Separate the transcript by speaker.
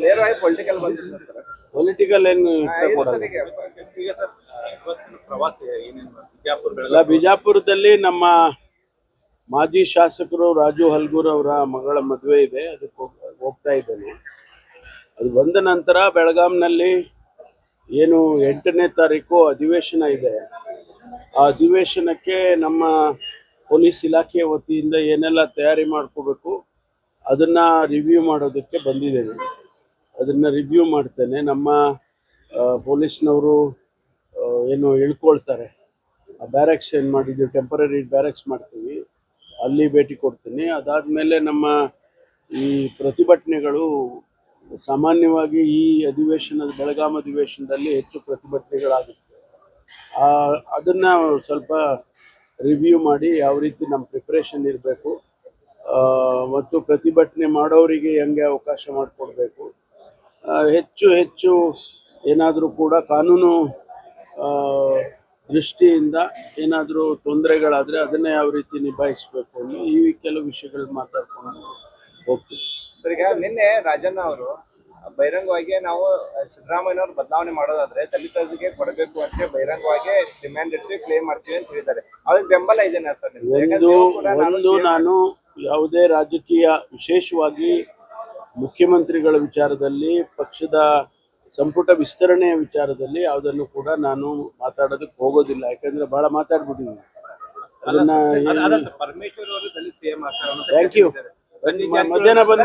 Speaker 1: ನೇರವಾಗಿ ಪೊಲಿಟಿಕಲ್ ಬಂದಿಲ್ಲ sir.
Speaker 2: Political ಏನು
Speaker 3: ಈಗ ಸರ್ ಇವತ್ತಿನ ಪ್ರವಾಸ ಏನೇನು ಬಿಜಾಪುರ
Speaker 2: ಅಲ್ಲ
Speaker 3: ಬೆಳಗಾವಿ
Speaker 2: ಬಿಜಾಪುರದಲ್ಲಿ ನಮ್ಮ ಮಾಜಿ ಶಾಸಕರು ರಾಜು ಹಲ್ಗೂರ್ ಅವರ ಮಗಳ ಮದುವೆ ಇದೆ. ಅದಕ್ಕೆ ಹೋಗ್- ಹೋಗ್ತಾ ಇದ್ದೇನೆ. ಅದು ಬಂದ ನಂತರ ಬೆಳಗಾಂನಲ್ಲಿ ಏನು ಎಂಟನೇ ತಾರೀಕು ಅಧಿವೇಶನ ಇದೆ. ಆ ಅಧಿವೇಶನಕ್ಕೆ ನಮ್ಮ ಪೊಲೀಸ್ ಇಲಾಖೆಯ ವತಿಯಿಂದ ಏನೆಲ್ಲ ತಯಾರಿ ಮಾಡ್ಕೋಬೇಕು ಅದನ್ನ ರಿವ್ಯೂ ಮಾಡೋದಕ್ಕೆ ಬಂದಿದ್ದೇನೆ. ಅದನ್ನ ರಿವ್ಯೂ ಮಾಡ್ತೇನೆ. ನಮ್ಮ ಪೊಲೀಸ್ನವರು ಏನು ಇಳ್ಕೊಳ್ತಾರೆ ಆ ಬ್ಯಾರಕ್ಸ್ ಏನು ಮಾಡಿದ್ದೀವಿ ಟೆಂಪರರಿ ಬ್ಯಾರಕ್ಸ್ ಮಾಡ್ತೀವಿ. ಅಲ್ಲಿ ಭೇಟಿ ಕೊಡ್ತೀನಿ. ಅದಾದಮೇಲೆ ನಮ್ಮ ಈ ಪ್ರತಿಭಟನೆಗಳು, ಸಾಮಾನ್ಯವಾಗಿ ಈ ಅಧಿವೇಶನದ, ಬೆಳಗಾಂ ಅಧಿವೇಶನದಲ್ಲಿ ಹೆಚ್ಚು ಪ್ರತಿಭಟನೆಗಳಾಗುತ್ತೆ. ಅದನ್ನು ಸ್ವಲ್ಪ ರಿವ್ಯೂ ಮಾಡಿ ಯಾವ ರೀತಿ ನಮ್ಮ ಪ್ರಿಪ್ರೇಷನ್ ಇರಬೇಕು ಮತ್ತು ಪ್ರತಿಭಟನೆ ಮಾಡೋರಿಗೆ ಹೆಂಗೆ ಅವಕಾಶ ಮಾಡಿಕೊಡ್ಬೇಕು. ಹೆಚ್ಚು ಹೆಚ್ಚು ಏನಾದರೂ ಕೂಡ ಕಾನೂನು ದೃಷ್ಟಿಯಿಂದ ಏನಾದರೂ ತೊಂದರೆಗಳಾದರೆ ಅದನ್ನೇ ಯಾವ ರೀತಿ ನಿಭಾಯಿಸಬೇಕು ಅನ್ನೋ ಈ ಕೆಲವು ವಿಷಯಗಳು ಮಾತಾಡ್ಕೊಂಡು ಹೋಗ್ತೀವಿ.
Speaker 1: ಸರ್ ಈಗ ನಿನ್ನೆ ರಾಜಣ್ಣ ಅವರು ಬಹಿರಂಗವಾಗಿ ನಾವು ಸಿದ್ದರಾಮಯ್ಯನವ್ರು ಬದಲಾವಣೆ ಮಾಡೋದಾದ್ರೆ ದಲಿತರಿಗೆ ಕೊಡಬೇಕು ಅಂತ ಬಹಿರಂಗವಾಗಿ ಡಿಮ್ಯಾಂಡ್ ಇಟ್ಟು ಕ್ಲೇಮ್ ಮಾಡ್ತೀವಿ ಅಂತ ಹೇಳಿದ್ದಾರೆ. ಅದಕ್ಕೆ ಬೆಂಬಲ ಇದೆನಾ ಸರ್
Speaker 2: ಒಂದು
Speaker 1: ನಾನು
Speaker 2: ಯಾವುದೇ ರಾಜಕೀಯ ವಿಶೇಷವಾಗಿ ಮುಖ್ಯಮಂತ್ರಿಗಳ ವಿಚಾರದಲ್ಲಿ ಪಕ್ಷದ ಸಂಪುಟ ವಿಸ್ತರಣೆಯ ವಿಚಾರದಲ್ಲಿ ಯಾವುದನ್ನು ಕೂಡ ನಾನು ಮಾತಾಡೋದಕ್ಕೆ ಹೋಗೋದಿಲ್ಲ. ಯಾಕಂದ್ರೆ ಬಹಳ ಮಾತಾಡ್ಬಿಟ್ಟಿದ್ದೀನಿ. ಅದನ್ನ ಥ್ಯಾಂಕ್ ಯು ಮಧ್ಯಾಹ್ನ ಬಂದು